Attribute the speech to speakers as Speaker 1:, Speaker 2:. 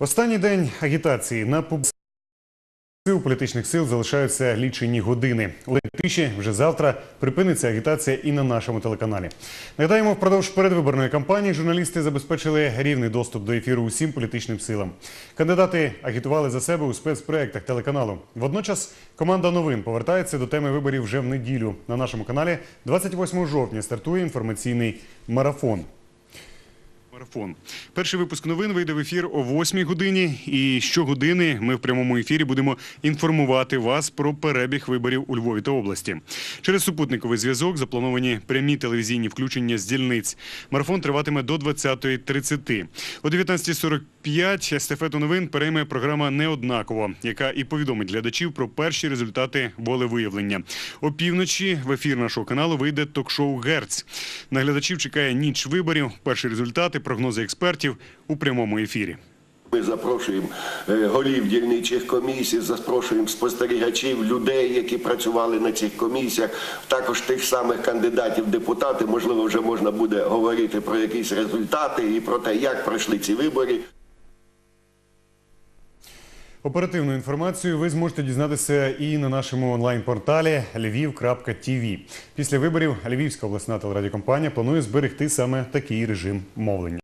Speaker 1: Останній день агітації на пуб... Сил політичних сил залишаються лічені години. У тиші вже завтра припиниться агітація і на нашому телеканалі. Нагадаємо, впродовж передвиборної кампанії журналісти забезпечили рівний доступ до ефіру усім політичним силам. Кандидати агітували за себе у спецпроєктах телеканалу. Водночас команда новин повертається до теми виборів вже в неділю. На нашому каналі 28 жовтня стартує інформаційний марафон. Марафон. Перший випуск новин вийде в ефір о 8 годині. І щогодини ми в прямому ефірі будемо інформувати вас про перебіг виборів у Львові та області. Через супутниковий зв'язок заплановані прямі телевізійні включення з дільниць. Марафон триватиме до 20.30. О 19.45 естафету новин перейме програма Неоднаково, яка і повідомить глядачів про перші результати волевиявлення. О півночі в ефір нашого каналу вийде ток-шоу Герц. На глядачів чекає ніч виборів. Перші результати, прогнози експертів у прямому ефірі.
Speaker 2: Ми запрошуємо е, голів дільничих комісій, запрошуємо спостерігачів, людей, які працювали на цих комісіях, також тих самих кандидатів в депутати. Можливо, вже можна буде говорити про якісь результати і про те, як пройшли ці вибори.
Speaker 1: Оперативну інформацію ви зможете дізнатися і на нашому онлайн-порталі lviv.tv. Після виборів Львівська обласна телерадіокомпанія планує зберегти саме такий режим мовлення.